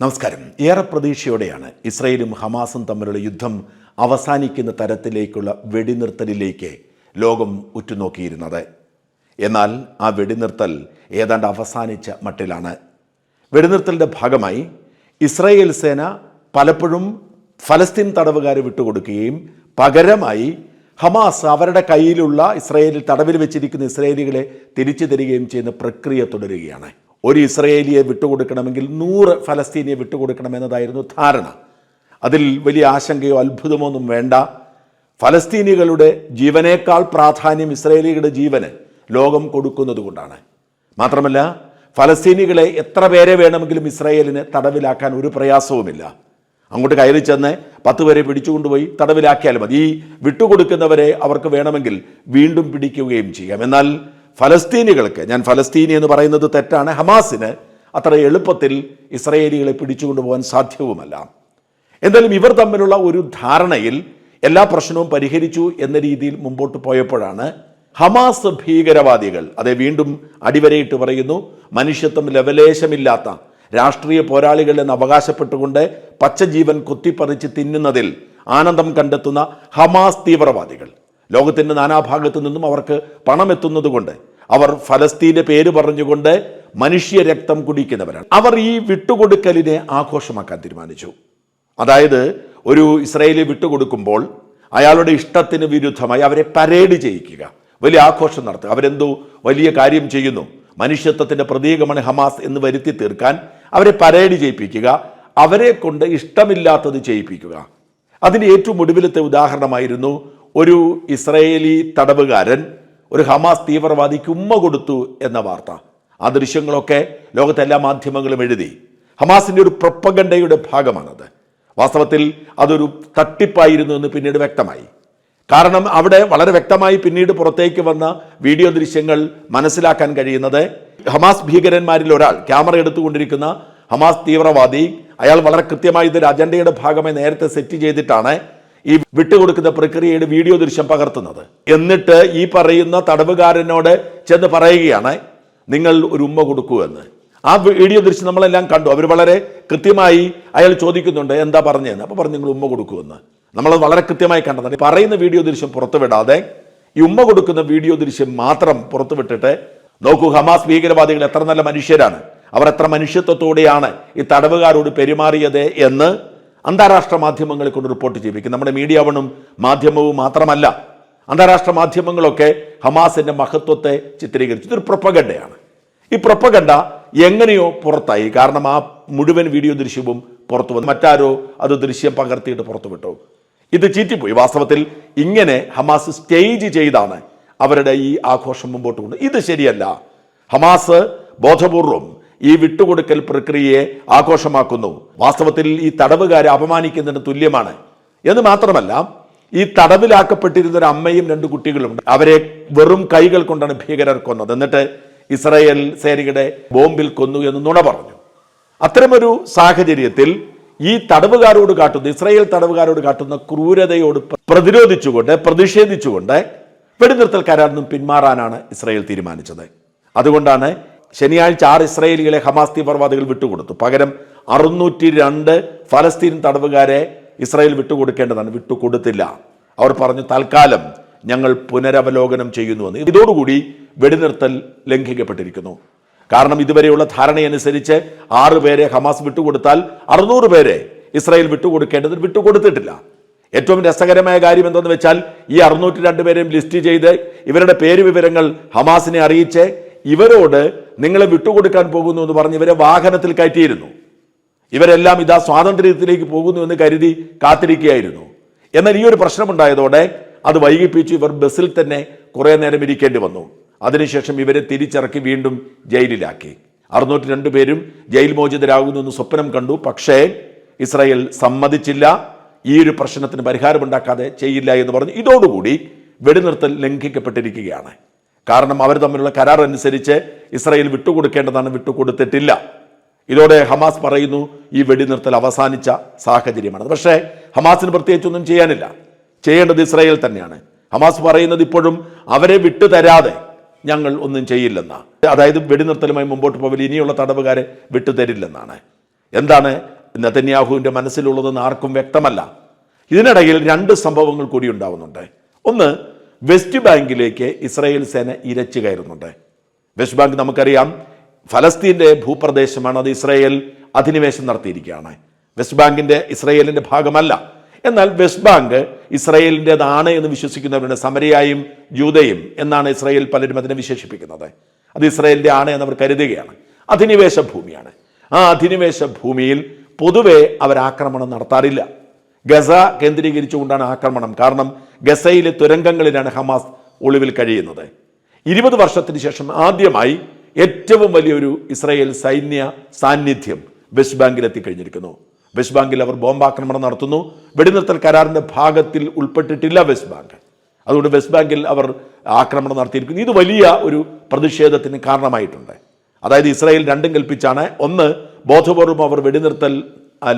നമസ്കാരം. ഏറെ പ്രതീക്ഷയോടെയാണ് ഇസ്രയേലും ഹമാസും തമ്മിലുള്ള യുദ്ധം അവസാനിക്കുന്ന തരത്തിലേക്കുള്ള വെടിനിർത്തലിലേക്ക് ലോകം ഉറ്റുനോക്കിയിരുന്നത്. എന്നാൽ ആ വെടിനിർത്തൽ ഏതാണ്ട് അവസാനിച്ച മട്ടിലാണ്. വെടിനിർത്തലിന്റെ ഭാഗമായി ഇസ്രായേൽ സേന പലപ്പോഴും ഫലസ്തീൻ തടവുകാരെ വിട്ടുകൊടുക്കുകയും പകരമായി ഹമാസ് അവരുടെ കയ്യിലുള്ള ഇസ്രായേലിൽ തടവിൽ വെച്ചിരിക്കുന്ന ഇസ്രായേലികളെ തിരിച്ചു തരികയും ചെയ്യുന്ന പ്രക്രിയ തുടരുകയാണ്. ഒരു ഇസ്രയേലിയെ വിട്ടുകൊടുക്കണമെങ്കിൽ നൂറ് ഫലസ്തീനിയെ വിട്ടുകൊടുക്കണമെന്നതായിരുന്നു ധാരണ. അതിൽ വലിയ ആശങ്കയോ അത്ഭുതമോ ഒന്നും വേണ്ട. ഫലസ്തീനികളുടെ ജീവനേക്കാൾ പ്രാധാന്യം ഇസ്രയേലിയുടെ ജീവന് ലോകം കൊടുക്കുന്നത് കൊണ്ടാണ്. മാത്രമല്ല ഫലസ്തീനികളെ എത്ര പേരെ വേണമെങ്കിലും ഇസ്രയേലിന് തടവിലാക്കാൻ ഒരു പ്രയാസവുമില്ല. അങ്ങോട്ട് കയറി ചെന്ന് പത്ത് പേരെ പിടിച്ചുകൊണ്ടുപോയി തടവിലാക്കിയാൽ മതി. ഈ വിട്ടുകൊടുക്കുന്നവരെ അവർക്ക് വേണമെങ്കിൽ വീണ്ടും പിടിക്കുകയും ചെയ്യാം. എന്നാൽ ഫലസ്തീനികൾക്ക് ഞാൻ ഫലസ്തീനി എന്ന് പറയുന്നത് തെറ്റാണ് ഹമാസിന് അത്ര എളുപ്പത്തിൽ ഇസ്രായേലികളെ പിടിച്ചുകൊണ്ടുപോകാൻ സാധ്യവുമല്ല. എന്തായാലും ഇവർ തമ്മിലുള്ള ഒരു ധാരണയിൽ എല്ലാ പ്രശ്നവും പരിഹരിച്ചു എന്ന രീതിയിൽ മുമ്പോട്ട് പോയപ്പോഴാണ് ഹമാസ് ഭീകരവാദികൾ അതെ വീണ്ടും അടിവരയിട്ട് പറയുന്നു മനുഷ്യത്വം ലവലേശമില്ലാത്ത രാഷ്ട്രീയ പോരാളികൾ എന്ന് അവകാശപ്പെട്ടുകൊണ്ട് പച്ചജീവൻ കുത്തിപ്പറിച്ച് തിന്നുന്നതിൽ ആനന്ദം കണ്ടെത്തുന്ന ഹമാസ് തീവ്രവാദികൾ. ലോകത്തിന്റെ നാനാഭാഗത്തു നിന്നും അവർക്ക് പണം എത്തുന്നതുകൊണ്ട് അവർ ഫലസ്തീന്റെ പേര് പറഞ്ഞുകൊണ്ട് മനുഷ്യ രക്തം കുടിക്കുന്നവരാണ്. അവർ ഈ വിട്ടുകൊടുക്കലിനെ ആഘോഷമാക്കാൻ തീരുമാനിച്ചു. അതായത് ഒരു ഇസ്രായേലി വിട്ടുകൊടുക്കുമ്പോൾ അയാളുടെ ഇഷ്ടത്തിന് വിരുദ്ധമായി അവരെ പരേഡ് ചെയ്യിക്കുക. വലിയ ആഘോഷം നടത്തുക. അവരെന്തോ വലിയ കാര്യം ചെയ്യുന്നു. മനുഷ്യത്വത്തിന്റെ പ്രതീകമാണ് ഹമാസ് എന്ന് വരുത്തി തീർക്കാൻ അവരെ പരേഡ് ചെയ്യിപ്പിക്കുക. അവരെ കൊണ്ട് ഇഷ്ടമില്ലാത്തത് ചെയ്യിപ്പിക്കുക. അതിന്റെ ഏറ്റവും ഒടുവിലത്തെ ഉദാഹരണമായിരുന്നു ഒരു ഇസ്രയേലി തടവുകാരൻ ഒരു ഹമാസ് തീവ്രവാദിക്ക് ഉമ്മ കൊടുത്തു എന്ന വാർത്ത. ആ ദൃശ്യങ്ങളൊക്കെ ലോകത്തെ എല്ലാ മാധ്യമങ്ങളും എഴുതി. ഹമാസിന്റെ ഒരു പ്രൊപ്പഗണ്ടയുടെ ഭാഗമാണത്. വാസ്തവത്തിൽ അതൊരു തട്ടിപ്പായിരുന്നു എന്ന് പിന്നീട് വ്യക്തമായി. കാരണം അവിടെ വളരെ വ്യക്തമായി പിന്നീട് പുറത്തേക്ക് വന്ന വീഡിയോ ദൃശ്യങ്ങൾ മനസ്സിലാക്കാൻ കഴിയുന്നത് ഹമാസ് ഭീകരന്മാരിൽ ഒരാൾ ക്യാമറ എടുത്തുകൊണ്ടിരിക്കുന്ന ഹമാസ് തീവ്രവാദി അയാൾ വളരെ കൃത്യമായി ഇതൊരു അജണ്ടയുടെ ഭാഗമായി നേരത്തെ സെറ്റ് ചെയ്തിട്ടാണ് ഈ വിട്ടുകൊടുക്കുന്ന പ്രക്രിയയുടെ വീഡിയോ ദൃശ്യം പകർത്തുന്നത്. എന്നിട്ട് ഈ പറയുന്ന തടവുകാരനോട് ചെന്ന് പറയുകയാണ് നിങ്ങൾ ഒരു ഉമ്മ കൊടുക്കൂ എന്ന്. ആ വീഡിയോ ദൃശ്യം നമ്മളെല്ലാം കണ്ടു. അവർ വളരെ കൃത്യമായി അയാൾ ചോദിക്കുന്നുണ്ട് എന്താ പറഞ്ഞതെന്ന്? അപ്പോൾ പറഞ്ഞു നിങ്ങൾ ഉമ്മ കൊടുക്കുമെന്ന് നമ്മൾ വളരെ കൃത്യമായി കണ്ടതാണ് പറയുന്ന വീഡിയോ ദൃശ്യം പുറത്തുവിടാതെ ഈ ഉമ്മ കൊടുക്കുന്ന വീഡിയോ ദൃശ്യം മാത്രം പുറത്തുവിട്ടിട്ട് നോക്കൂ ഹമാസ് ഭീകരവാദികൾ എത്ര നല്ല മനുഷ്യരാണ്. അവർ എത്ര മനുഷ്യത്വത്തോടെയാണ് ഈ തടവുകാരോട് പെരുമാറിയത് എന്ന് അന്താരാഷ്ട്ര മാധ്യമങ്ങളെ കൊണ്ട് റിപ്പോർട്ട് ചെയ്യിപ്പിക്കും. നമ്മുടെ മീഡിയ മാധ്യമവും മാത്രമല്ല അന്താരാഷ്ട്ര മാധ്യമങ്ങളൊക്കെ ഹമാസിന്റെ മഹത്വത്തെ ചിത്രീകരിച്ചു. ഇതൊരു പ്രൊപ്പഗണ്ടയാണ്. ഈ പ്രൊപ്പഗണ്ട എങ്ങനെയോ പുറത്തായി. കാരണം ആ മുഴുവൻ വീഡിയോ ദൃശ്യവും പുറത്തു വന്നു. മറ്റാരോ അത് ദൃശ്യം പകർത്തിയിട്ട് പുറത്തുവിട്ടു ഇത് ചീറ്റിപ്പോയി. വാസ്തവത്തിൽ ഇങ്ങനെ ഹമാസ് സ്റ്റേജ് ചെയ്താണ് അവരുടെ ഈ ആഘോഷം മുമ്പോട്ട് കൊണ്ട്. ഇത് ശരിയല്ല. ഹമാസ് ബോധപൂർവം ഈ വിട്ടുകൊടുക്കൽ പ്രക്രിയയെ ആഘോഷമാക്കുന്നു. വാസ്തവത്തിൽ ഈ തടവുകാരെ അപമാനിക്കുന്നതിന് തുല്യമാണ്. എന്ന് മാത്രമല്ല ഈ തടവിലാക്കപ്പെട്ടിരുന്ന ഒരു അമ്മയും രണ്ട് കുട്ടികളുണ്ട്. അവരെ വെറും കൈകൾ കൊണ്ടാണ് ഭീകരർ കൊന്നത്. എന്നിട്ട് ഇസ്രായേൽ സേനയുടെ ബോംബിൽ കൊന്നു എന്ന് നുണ പറഞ്ഞു. അത്തരമൊരു സാഹചര്യത്തിൽ ഈ തടവുകാരോട് കാട്ടുന്ന ഇസ്രായേൽ തടവുകാരോട് കാട്ടുന്ന ക്രൂരതയോട് പ്രതിരോധിച്ചുകൊണ്ട് പ്രതിഷേധിച്ചുകൊണ്ട് വെടിനിർത്തൽ കരാറിൽ നിന്നും പിന്മാറാനാണ് ഇസ്രായേൽ തീരുമാനിച്ചത്. അതുകൊണ്ടാണ് ശനിയാഴ്ച ആറ് ഇസ്രയേലികളെ ഹമാസ് തീവ്രവാദികൾ വിട്ടുകൊടുത്തു. പകരം അറുന്നൂറ്റി രണ്ട് ഫലസ്തീൻ തടവുകാരെ ഇസ്രായേൽ വിട്ടുകൊടുക്കേണ്ടതാണ്. വിട്ടുകൊടുത്തില്ല. അവർ പറഞ്ഞു തൽക്കാലം ഞങ്ങൾ പുനരവലോകനം ചെയ്യുന്നുവെന്ന്. ഇതോടുകൂടി വെടിനിർത്തൽ ലംഘിക്കപ്പെട്ടിരിക്കുന്നു. കാരണം ഇതുവരെയുള്ള ധാരണയനുസരിച്ച് ആറ് പേരെ ഹമാസ് വിട്ടുകൊടുത്താൽ അറുന്നൂറ് പേരെ ഇസ്രായേൽ വിട്ടുകൊടുക്കേണ്ടത് വിട്ടുകൊടുത്തിട്ടില്ല. ഏറ്റവും രസകരമായ കാര്യം എന്തെന്ന് വെച്ചാൽ ഈ അറുന്നൂറ്റി രണ്ട് പേരെയും ലിസ്റ്റ് ചെയ്ത് ഇവരുടെ പേര് വിവരങ്ങൾ ഹമാസിനെ അറിയിച്ച് ഇവരോട് നിങ്ങളെ വിട്ടുകൊടുക്കാൻ പോകുന്നു എന്ന് പറഞ്ഞ് ഇവരെ വാഹനത്തിൽ കയറ്റിയിരുന്നു. ഇവരെല്ലാം ഇതാ സ്വാതന്ത്ര്യത്തിലേക്ക് പോകുന്നു എന്ന് കരുതി കാത്തിരിക്കുകയായിരുന്നു. എന്നാൽ ഈ ഒരു പ്രശ്നമുണ്ടായതോടെ അത് വൈകിപ്പിച്ചു ഇവർ ബസ്സിൽ തന്നെ കുറേ നേരം ഇരിക്കേണ്ടി വന്നു. അതിനുശേഷം ഇവരെ തിരിച്ചിറക്കി വീണ്ടും ജയിലിലാക്കി. അറുന്നൂറ്റി രണ്ട് പേരും ജയിൽ മോചിതരാകുന്നു എന്ന് സ്വപ്നം കണ്ടു. പക്ഷേ ഇസ്രായേൽ സമ്മതിച്ചില്ല. ഈ ഒരു പ്രശ്നത്തിന് പരിഹാരമുണ്ടാക്കാതെ ചെയ്യില്ല എന്ന് പറഞ്ഞു. ഇതോടുകൂടി വെടിനിർത്തൽ ലംഘിക്കപ്പെട്ടിരിക്കുകയാണ്. കാരണം അവർ തമ്മിലുള്ള കരാർ അനുസരിച്ച് ഇസ്രായേൽ വിട്ടുകൊടുക്കേണ്ടതാണ് വിട്ടുകൊടുത്തിട്ടില്ല. ഇതോടെ ഹമാസ് പറയുന്നു ഈ വെടിനിർത്തൽ അവസാനിച്ച സാഹചര്യമാണ്. പക്ഷേ ഹമാസിന് പ്രത്യേകിച്ചൊന്നും ചെയ്യാനില്ല. ചെയ്യേണ്ടത് ഇസ്രായേൽ തന്നെയാണ്. ഹമാസ് പറയുന്നത് ഇപ്പോഴും അവരെ വിട്ടു തരാതെ ഞങ്ങൾ ഒന്നും ചെയ്യില്ലെന്നാണ്. അതായത് വെടിനിർത്തലുമായി മുമ്പോട്ട് പോകൽ ഇനിയുള്ള തടവുകാരെ വിട്ടുതരില്ലെന്നാണ്. എന്താണ് നെതന്യാഹുവിന്റെ മനസ്സിലുള്ളതെന്ന് ആർക്കും വ്യക്തമല്ല. ഇതിനിടയിൽ രണ്ട് സംഭവങ്ങൾ കൂടി ഉണ്ടാവുന്നുണ്ട്. ഒന്ന് വെസ്റ്റ് ബാങ്കിലേക്ക് ഇസ്രായേൽ സേന ഇരച്ചു കയറുന്നുണ്ട്. വെസ്റ്റ് ബാങ്ക് നമുക്കറിയാം ഫലസ്തീന്റെ ഭൂപ്രദേശമാണ് അത് ഇസ്രായേൽ അധിനിവേശം നടത്തിയിരിക്കുകയാണ്. വെസ്റ്റ് ബാങ്കിന്റെ ഇസ്രായേലിന്റെ ഭാഗമല്ല. എന്നാൽ വെസ്റ്റ് ബാങ്ക് ഇസ്രായേലിന്റെതാണ് എന്ന് വിശ്വസിക്കുന്നവരുടെ സമരയായും ജൂതയും എന്നാണ് ഇസ്രായേൽ പലരും അതിനെ വിശേഷിപ്പിക്കുന്നത്. അത് ഇസ്രായേലിന്റെ ആണ് എന്നവർ കരുതുകയാണ്. അധിനിവേശ ഭൂമിയാണ്. ആ അധിനിവേശ ഭൂമിയിൽ പൊതുവെ അവർ ആക്രമണം നടത്താറില്ല. ഗസ കേന്ദ്രീകരിച്ചുകൊണ്ടാണ് ആക്രമണം. കാരണം ഗസയിലെ തുരങ്കങ്ങളിലാണ് ഹമാസ് ഒളിവിൽ കഴിയുന്നത്. ഇരുപത് വർഷത്തിന് ശേഷം ആദ്യമായി ഏറ്റവും വലിയൊരു ഇസ്രായേൽ സൈന്യ സാന്നിധ്യം വെസ്റ്റ് ബാങ്കിൽ എത്തിക്കഴിഞ്ഞിരിക്കുന്നു വെസ്റ്റ് ബാങ്കിൽ അവർ ബോംബാക്രമണം നടത്തുന്നു. വെടിനിർത്തൽ കരാറിന്റെ ഭാഗത്തിൽ ഉൾപ്പെട്ടിട്ടില്ല വെസ്റ്റ് ബാങ്ക്. അതുകൊണ്ട് വെസ്റ്റ് ബാങ്കിൽ അവർ ആക്രമണം നടത്തിയിരിക്കുന്നു. ഇത് വലിയ ഒരു പ്രതിഷേധത്തിന് കാരണമായിട്ടുണ്ട്. അതായത് ഇസ്രായേൽ രണ്ടും കൽപ്പിച്ചാണ്. ഒന്ന് ബോധപൂർവം അവർ വെടിനിർത്തൽ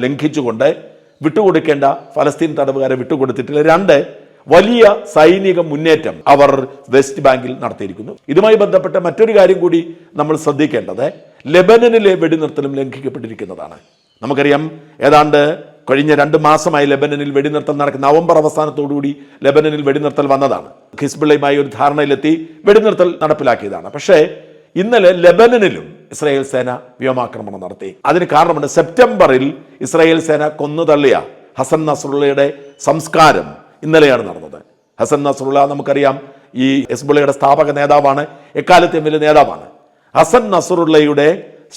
ലംഘിച്ചുകൊണ്ട് വിട്ടുകൊടുക്കേണ്ട ഫലസ്തീൻ തടവുകാരെ വിട്ടുകൊടുത്തിട്ടില്ല. രണ്ട് വലിയ സൈനിക മുന്നേറ്റം അവർ വെസ്റ്റ് ബാങ്കിൽ നടത്തിയിരിക്കുന്നു. ഇതുമായി ബന്ധപ്പെട്ട മറ്റൊരു കാര്യം കൂടി നമ്മൾ ശ്രദ്ധിക്കേണ്ടത് ലെബനനിലെ വെടിനിർത്തലും ലംഘിക്കപ്പെട്ടിരിക്കുന്നതാണ്. നമുക്കറിയാം ഏതാണ്ട് കഴിഞ്ഞ രണ്ട് മാസമായി ലെബനനിൽ വെടിനിർത്തൽ നടക്കുന്ന നവംബർ അവസാനത്തോടുകൂടി ലെബനനിൽ വെടിനിർത്തൽ വന്നതാണ്. ഹിസ്ബുള്ളയുമായി ഒരു ധാരണയിലെത്തി വെടിനിർത്തൽ നടപ്പിലാക്കിയതാണ്. പക്ഷേ ഇന്നലെ ലെബനനിലും ഇസ്രായേൽ സേന വ്യോമാക്രമണം നടത്തി. അതിന് കാരണമുണ്ട് സെപ്റ്റംബറിൽ ഇസ്രായേൽ സേന കൊന്നു തള്ളിയ ഹസൻ നസ്രുള്ളയുടെ സംസ്കാരം ഇന്നലെയാണ് നടന്നത്. ഹസൻ നസ്രുള്ള നമുക്കറിയാം ഈ ഹെസ്ബുള്ളയുടെ സ്ഥാപക നേതാവാണ് എക്കാലത്തെയും വലിയ നേതാവാണ്. ഹസൻ നസറുള്ളയുടെ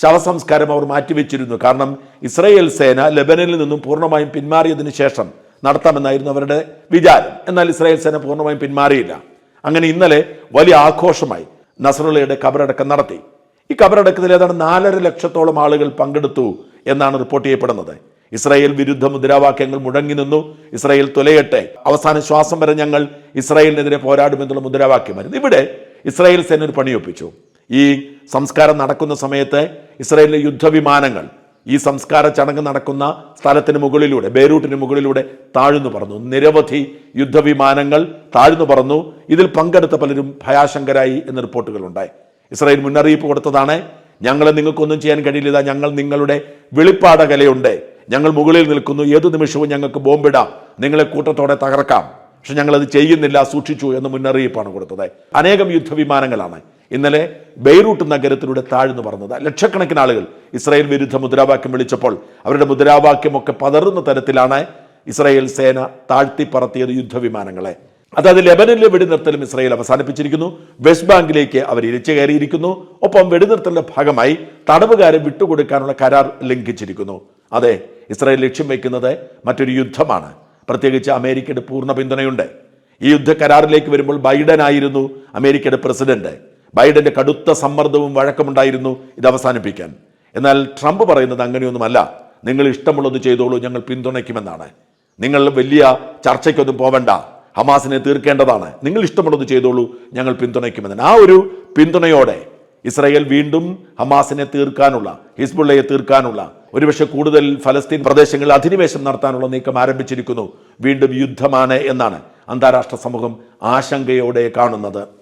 ശവസംസ്കാരം അവർ മാറ്റിവെച്ചിരുന്നു. കാരണം ഇസ്രായേൽ സേന ലെബനനിൽ നിന്നും പൂർണമായും പിന്മാറിയതിന് ശേഷം നടത്താമെന്നായിരുന്നു അവരുടെ വിചാരം. എന്നാൽ ഇസ്രായേൽ സേന പൂർണമായും പിന്മാറിയില്ല. അങ്ങനെ ഇന്നലെ വലിയ ആഘോഷമായി നസറുള്ളയുടെ കബറടക്കം നടത്തി. ഈ കബറടക്കത്തിൽ ഏതാണ്ട് നാലര ലക്ഷത്തോളം ആളുകൾ പങ്കെടുത്തു എന്നാണ് റിപ്പോർട്ട് ചെയ്യപ്പെടുന്നത്. ഇസ്രായേൽ വിരുദ്ധ മുദ്രാവാക്യങ്ങൾ മുഴങ്ങി നിന്നു. ഇസ്രായേൽ തുലയട്ടെ. അവസാന ശ്വാസം വരെ ഞങ്ങൾ ഇസ്രായേലിനെതിരെ പോരാടുമെന്നുള്ള മുദ്രാവാക്യമായിരുന്നു ഇവിടെ ഇസ്രായേൽ സേന ഒരു പണിയൊപ്പിച്ചു. ഈ സംസ്കാരം നടക്കുന്ന സമയത്ത് ഇസ്രായേലിലെ യുദ്ധവിമാനങ്ങൾ ഈ സംസ്കാര ചടങ്ങ് നടക്കുന്ന സ്ഥലത്തിന് മുകളിലൂടെ ബേരൂട്ടിന് മുകളിലൂടെ താഴ്ന്നു പറന്നു. നിരവധി യുദ്ധവിമാനങ്ങൾ താഴ്ന്നു പറന്നു. ഇതിൽ പങ്കെടുത്ത പലരും ഭയാശങ്കരായി എന്ന റിപ്പോർട്ടുകൾ ഉണ്ടായി ഇസ്രായേൽ മുന്നറിയിപ്പ് കൊടുത്തതാണ്. ഞങ്ങൾ നിങ്ങൾക്കൊന്നും ചെയ്യാൻ കഴിയില്ല. ഞങ്ങൾ നിങ്ങളുടെ വെളിപ്പാടകലയുണ്ട്. ഞങ്ങൾ മുകളിൽ നിൽക്കുന്നു. ഏതു നിമിഷവും ഞങ്ങൾക്ക് ബോംബിടാം. നിങ്ങളെ കൂട്ടത്തോടെ തകർക്കാം. പക്ഷെ ഞങ്ങളത് ചെയ്യുന്നില്ല. സൂക്ഷിച്ചു എന്ന് മുന്നറിയിപ്പാണ് കൊടുത്തത്. അനേകം യുദ്ധവിമാനങ്ങളാണ്. ഇന്നലെ ബെയ്റൂട്ട് നഗരത്തിലൂടെ താഴ്ന്നു പറഞ്ഞത് ലക്ഷക്കണക്കിന് ആളുകൾ ഇസ്രായേൽ വിരുദ്ധ മുദ്രാവാക്യം വിളിച്ചപ്പോൾ അവരുടെ മുദ്രാവാക്യമൊക്കെ പതറുന്ന തരത്തിലാണ് ഇസ്രായേൽ സേന താഴ്ത്തിപ്പറത്തിയത് യുദ്ധവിമാനങ്ങളെ. അതായത് ലെബനനിലെ വെടിനിർത്തലും ഇസ്രായേൽ അവസാനിപ്പിച്ചിരിക്കുന്നു. വെസ്റ്റ് ബാങ്കിലേക്ക് അവർ ഇരച്ചു കയറിയിരിക്കുന്നു. ഒപ്പം വെടിനിർത്തലിന്റെ ഭാഗമായി തടവുകാരെ വിട്ടുകൊടുക്കാനുള്ള കരാർ ലംഘിച്ചിരിക്കുന്നു. അതെ ഇസ്രായേൽ ലക്ഷ്യം വയ്ക്കുന്നത് മറ്റൊരു യുദ്ധമാണ്. പ്രത്യേകിച്ച് അമേരിക്കയുടെ പൂർണ പിന്തുണയുണ്ട്. ഈ യുദ്ധ കരാറിലേക്ക് വരുമ്പോൾ ബൈഡൻ ആയിരുന്നു അമേരിക്കയുടെ പ്രസിഡന്റ്. ബൈഡന്റെ കടുത്ത സമ്മർദ്ദവും വഴക്കമുണ്ടായിരുന്നു ഇത് അവസാനിപ്പിക്കാൻ. എന്നാൽ ട്രംപ് പറയുന്നത് അങ്ങനെയൊന്നുമല്ല. നിങ്ങൾ ഇഷ്ടമുള്ളത് ചെയ്തോളൂ ഞങ്ങൾ പിന്തുണയ്ക്കുമെന്നാണ്. നിങ്ങൾ വലിയ ചർച്ചയ്ക്കൊന്നും പോവണ്ട. ഹമാസിനെ തീർക്കേണ്ടതാണ്. നിങ്ങൾ ഇഷ്ടമുള്ളത് ചെയ്തോളൂ. ഞങ്ങൾ പിന്തുണയ്ക്കുമെന്ന്. ആ ഒരു പിന്തുണയോടെ ഇസ്രായേൽ വീണ്ടും ഹമാസിനെ തീർക്കാനുള്ള ഹിസ്ബുള്ളയെ തീർക്കാനുള്ള ഒരുപക്ഷെ കൂടുതൽ ഫലസ്തീൻ പ്രദേശങ്ങളിൽ അധിനിവേശം നടത്താനുള്ള നീക്കം ആരംഭിച്ചിരിക്കുന്നു. വീണ്ടും യുദ്ധമാണ് എന്നാണ് അന്താരാഷ്ട്ര സമൂഹം ആശങ്കയോടെ കാണുന്നത്.